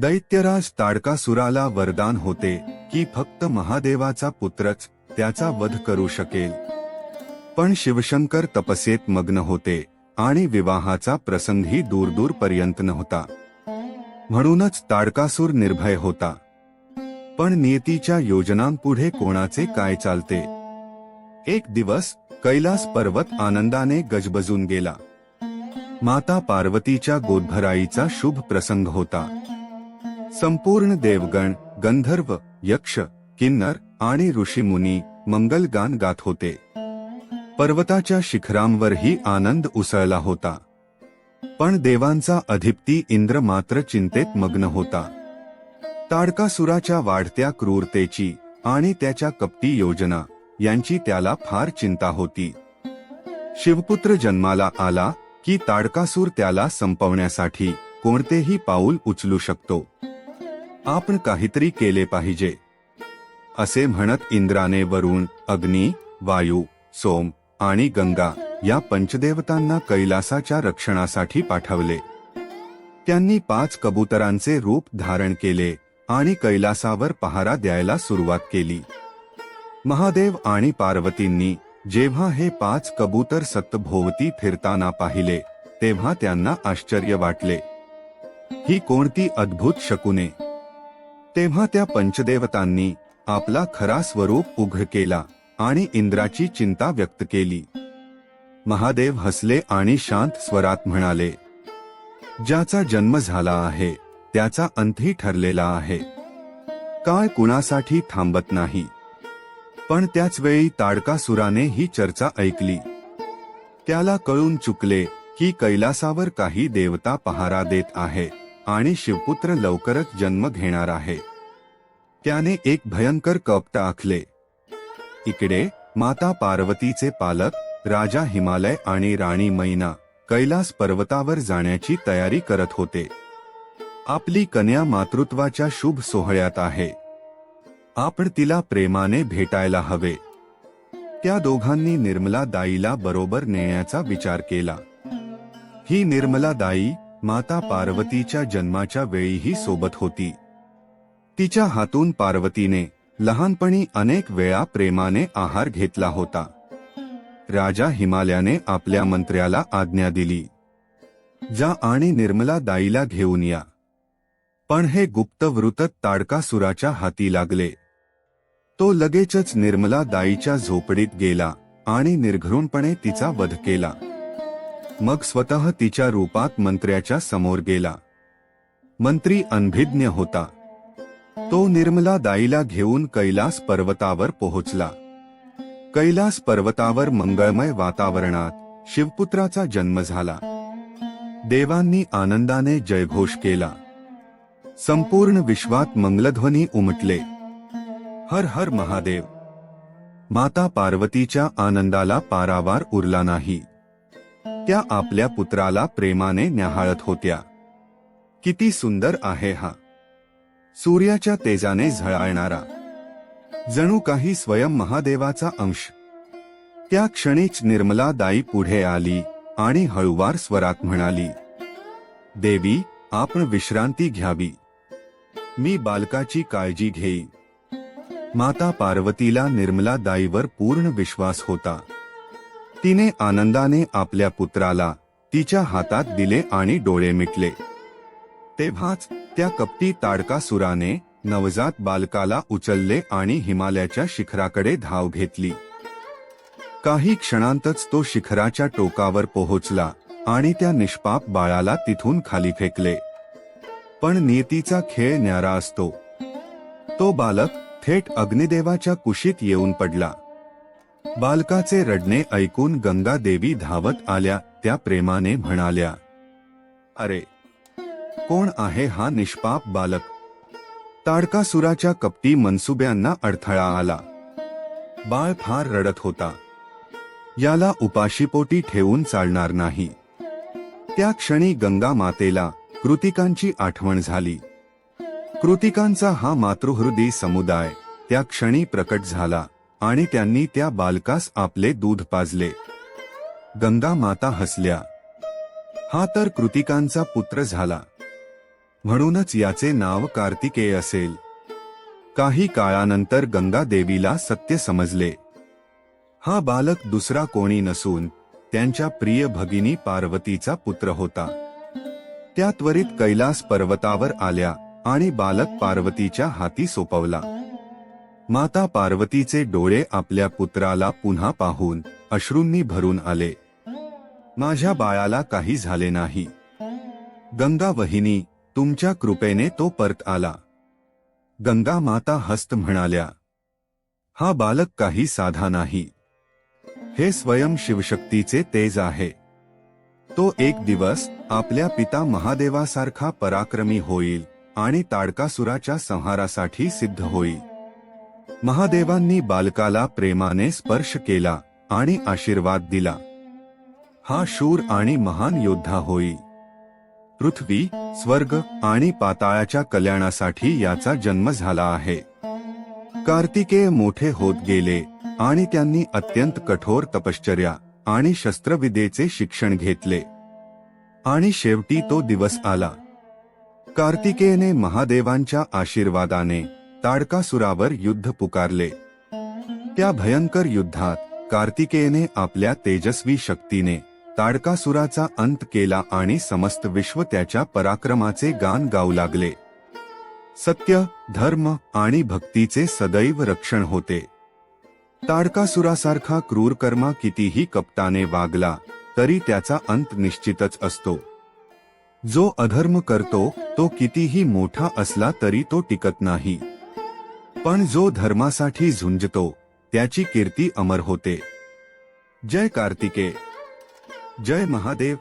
दैत्यराज ताडकासुराला वरदान होते की फक्त महादेवाचा पुत्रच त्याचा वध करू शकेल. पण शिवशंकर तपस्येत मग्न होते आणि विवाहाचा प्रसंगही दूरदूर पर्यंत नव्हता. म्हणूनच ताडकासूर निर्भय होता. पण नियतीच्या योजनांपुढे कोणाचे काय चालते? एक दिवस कैलास पर्वत आनंदाने गजबजून गेला. माता पार्वतीच्या गोदभराईचा शुभ प्रसंग होता. संपूर्ण देवगण गंधर्व यक्ष किन्नर आणि ऋषीमुनी मंगलगान गात होते. पर्वताच्या शिखरांवरही आनंद उसळला होता. पण देवांचा अधिपती इंद्र मात्र चिंतेत मग्न होता. ताडकासुराच्या वाढत्या क्रूरतेची आणि त्याच्या कपटी योजना यांची त्याला फार चिंता होती. शिवपुत्र जन्माला आला की ताडकासूर त्याला संपवण्यासाठी कोणतेही पाऊल उचलू शकतो. आपण काहीतरी केले पाहिजे. असे म्हणत इंद्राने वरुण अग्नी वायू सोम आणि गंगा या पंचदेवतांना कैलासाच्या रक्षणासाठी पाठवले. त्यांनी पाच कबुतरांचे रूप धारण केले आणि कैलासावर पहारा द्यायला सुरुवात केली. महादेव आणि पार्वतींनी जेव्हा हे पाच कबूतर सत्तभोवती फिरताना पाहिले तेव्हा त्यांना आश्चर्य वाटले. ही कोणती अद्भुत शकुने! तेव्हा त्या पंचदेवतांनी आपला खरा स्वरूप उघड केला आणि इंद्राची चिंता व्यक्त केली. महादेव हसले आणि शांत स्वरात म्हणाले ज्याचा जन्म झाला आहे त्याचा अंतही ठरलेला आहे. काय कुणासाठी थांबत नाही. पण त्याच वेळी ताडकासुराने ही चर्चा ऐकली. त्याला कळून चुकले की कैलासावर काही देवता पहारा देत आहे. आणि शिवपुत्र लवकरच जन्म घेणार आहे. त्याने एक भयंकर कपट आखले इकडे माता पार्वतीचे पालक राजा हिमालय आणि राणी मैना कैलास पर्वतावर जाण्याची तयारी करत होते. आपली कन्या मातृत्वाच्या शुभ सोहळ्यात आहे. आपण तिला प्रेमाने भेटायला हवे. त्या दोघांनी निर्मला दाईला बरोबर नेण्याचा विचार केला. ही निर्मला दाई माता पार्वतीच्या जन्माच्या वेळीही सोबत होती. तिच्या हातून पार्वतीने लहानपणी अनेक वेळा प्रेमाने आहार घेतला होता. राजा हिमालयाने आपल्या मंत्र्याला आज्ञा दिली. जा आणि निर्मला दाईला घेऊन या. पण हे गुप्त वृतत ताडकासुराच्या हाती लागले. तो लगेचच निर्मला दाईच्या झोपडीत गेला आणि निर्घृणपणे तिचा वध केला. मग स्वतः तिच्या रूपात मंत्र्याच्या समोर गेला. मंत्री अनभिज्ञ होता. तो निर्मला दाईला घेऊन कैलास पर्वतावर पोहोचला. कैलास पर्वतावर मंगळमय वातावरणात शिवपुत्राचा जन्म झाला. देवांनी आनंदाने जयघोष केला. संपूर्ण विश्वात मंगलध्वनी उमटले. हर हर महादेव. माता पार्वतीच्या आनंदाला पारावार उरला नाही. त्या आपल्या पुत्राला प्रेमाने न्याहाळत होत्या. किती सुंदर आहे हा. सूर्याच्या तेजाने झळाळणारा. जणू काही स्वयं महादेवाचा अंश. त्या क्षणीच निर्मला दाई पुढे आली आणि हळुवार स्वरात म्हणाली देवी आपण विश्रांती घ्यावी. मी बालकाची काळजी घेईन माता पार्वतीला निर्मला दाईवर पूर्ण विश्वास होता. तिने आनंदाने आपल्या पुत्राला तिच्या हातात दिले आणि डोळे मिटले. तेव्हाच त्या कपटी ताडकासुराने नवजात बालकाला उचलले आणि हिमालयाच्या शिखराकडे धाव घेतली. काही क्षणांतच तो शिखराच्या टोकावर पोहोचला आणि त्या निष्पाप बाळाला तिथून खाली फेकले. पण नियतीचा खेळ न्यारा असतो. तो बालक थेट अग्निदेवाच्या कुशीत येऊन पडला. बालकाचे रडणे ऐकून गंगा देवी धावत आल्या त्या प्रेमाने म्हणाल्या अरे कोण आहे हा निष्पाप बालक? ताडकासुराच्या कपटी मनसुब्यांना अडथळा आला. बाळ फार रडत होता. याला उपाशीपोटी ठेवून चालणार नाही. त्या क्षणी गंगा मातेला कृतिकांची आठवण झाली. कृतिकांचा हा मातृहृदी समुदाय त्या क्षणी प्रकट झाला. आणि त्यांनी त्या बालकास आपले दूध पाजले. गंगा माता हसल्या. हा तर कृतिकांचा पुत्र झाला. म्हणूनच याचे नाव कार्तिकेय असेल. काही काळानंतर गंगा देवीला सत्य समजले. हा बालक दुसरा कोणी नसून त्यांच्या प्रिय भगिनी पार्वतीचा पुत्र होता. त्या त्वरित कैलास पर्वतावर आल्या आणि बालक पार्वतीच्या हाती सोपवला. माता पार्वतीचे डोळे आपल्या पुत्राला पुन्हा पाहून अश्रूंनी भरून आले. माझ्या बाळाला काही झाले नाही. गंगा वहिनी तुमच्या कृपेने तो परत आला. गंगा माता हस्त म्हणाल्या हा बालक काही साधा नाही. हे स्वयं शिवशक्तीचे तेज आहे. तो एक दिवस आपल्या पिता महादेवासारखा पराक्रमी होईल आणि ताडकासुराच्या संहारासाठी सिद्ध होईल. महादेवांनी बालकाला प्रेमाने स्पर्श केला आणि आशीर्वाद दिला. हा शूर आणि महान योद्धा होई. पृथ्वी स्वर्ग आणि पाताळाच्या कल्याणासाठी याचा जन्म झाला आहे. कार्तिकेय मोठे होत गेले आणि त्यांनी अत्यंत कठोर तपश्चर्या आणि शस्त्रविद्येचे शिक्षण घेतले. आणि शेवटी तो दिवस आला. कार्तिकेयने महादेवांच्या आशीर्वादाने ताडकासुरावर युद्ध पुकारले. त्या भयंकर युद्धात कार्तिकेयने आपल्या तेजस्वी शक्तीने ताडकासुराचा अंत केला आणि समस्त विश्व त्याच्या पराक्रमाचे गान गाऊ लागले. सत्य धर्म आणि भक्तीचे सदैव रक्षण होते. ताडकासुरासारखा क्रूरकर्मा कितीही कपटाने वागला तरी त्याचा अंत निश्चितच असतो. जो अधर्म करतो तो कितीही मोठा असला तरी तो टिकत नाही. पण जो धर्मासाठी झुंजतो त्याची कीर्ती अमर होते. जय कार्तिके. जय महादेव.